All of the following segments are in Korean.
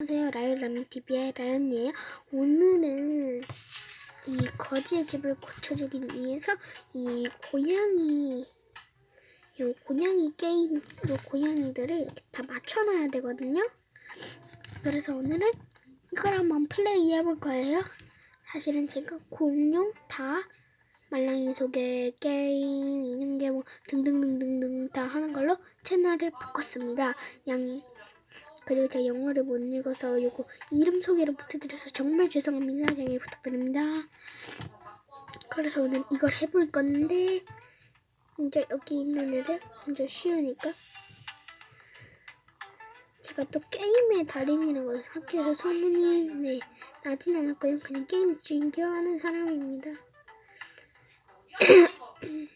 안녕하세요. 라이라미TV의 라연이에요. 오늘은 이 거지의 집을 고쳐주기 위해서 이 고양이, 요 고양이 게임, 요 고양이들을 이렇게 다 맞춰놔야 되거든요. 그래서 오늘은 이걸 한번 플레이 해볼 거예요. 사실은 제가 공룡 다 말랑이 소개 게임, 인형 개봉 등등등등등 다 하는 걸로 채널을 바꿨습니다. 양이 그리고 제가 영어를 못 읽어서 요거 이름 소개를 못 해드려서 정말 죄송합니다. 양해 부탁드립니다. 그래서 오늘 이걸 해볼 건데 이제 여기 있는 애들 먼저 쉬우니까 제가 또 게임의 달인이라고 해서 학교에서 소문이 네 나진 않았고요. 그냥 게임 즐겨하는 사람입니다.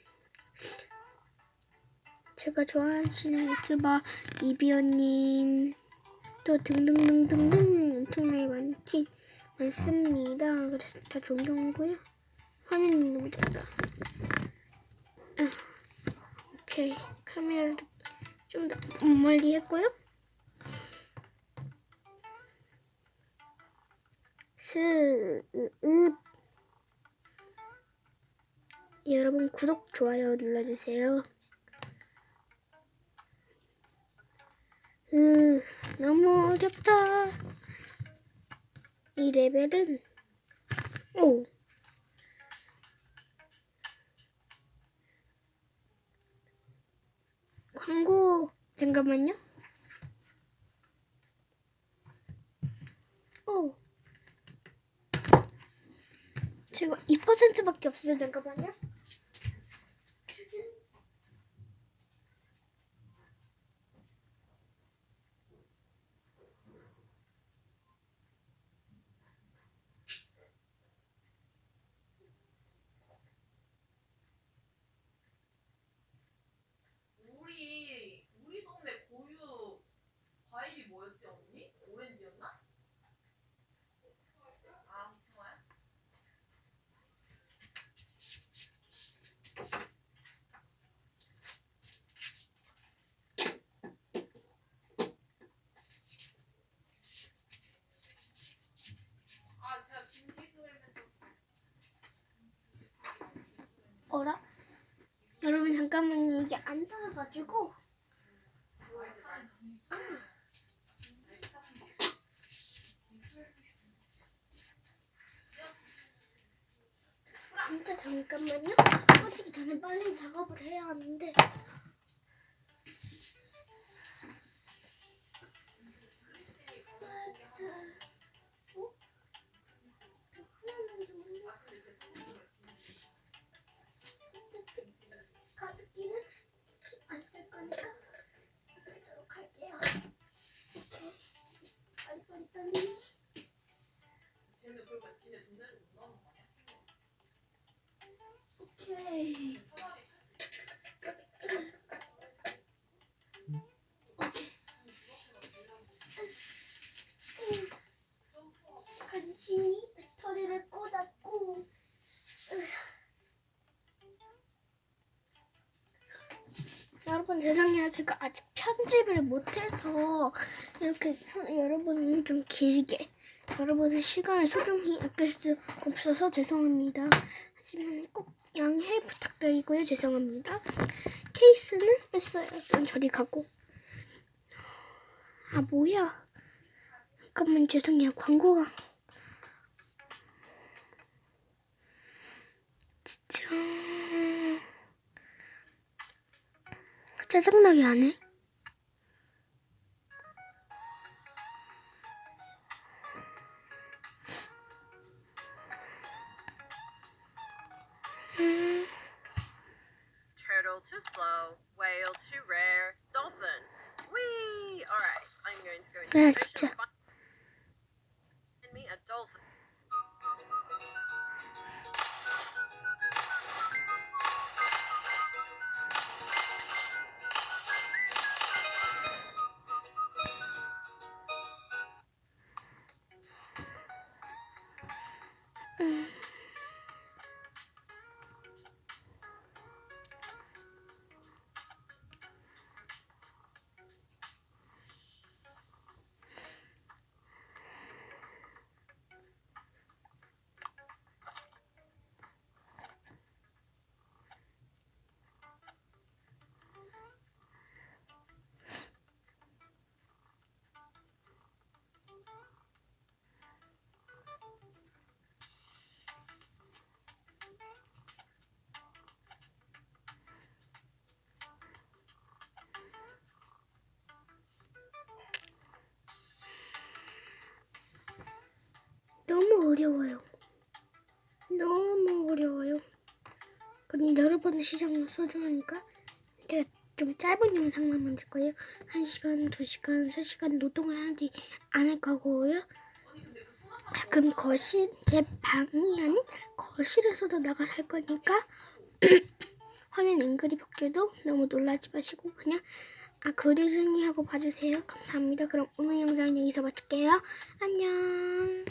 제가 좋아하시는 유튜버 이비오님 또 등등등등등 엄청나게 많긴 많습니다. 그래서 다 존경하고요. 화면이 너무 작다. 아, 오케이 카메라를 좀 더 멀리 했고요. 스읍 여러분 구독 좋아요 눌러주세요. 으, 너무 어렵다. 이 레벨은, 오. 광고, 잠깐만요. 오. 지금 2%밖에 없어요. 잠깐만요. 우리 우리 동네 고유 과일이 뭐였지 언니? 오렌지였나? 아 좋아요. 아 제가 김기소에는 좀 어라? 여러분 잠깐만요. 이게 안 닿아가지고. 진짜 잠깐만요. 꺼지기 전에 빨리 작업을 해야 하는데. 여러분 죄송해요. 제가 아직 편집을 못해서 이렇게 편- 여러분은 좀 길게 여러분의 시간을 소중히 아낄 수 없어서 죄송합니다. 하지만 꼭 양해 부탁드리고요. 죄송합니다. 케이스는 뺐어요. 좀 저리 가고. 아 뭐야? 잠깐만 죄송해요. 광고가 진짜 짜증나게 안 해? Turtle too slow. Whale too rare. Dolphin. Whee! Alright, I'm going to go into Next. 어려워요. 너무 어려워요. 그럼 여러분의 시간은 소중하니까 제가 좀 짧은 영상만 만들 거예요. 1시간, 2시간, 3시간 노동을 하지 않을 거고요. 가끔 거실, 제 방이 아닌 거실에서도 나가 살 거니까 화면 앵글이 바뀌어도 너무 놀라지 마시고 그냥 아 그리려니 하고 봐주세요. 감사합니다. 그럼 오늘 영상은 여기서 마칠게요. 안녕.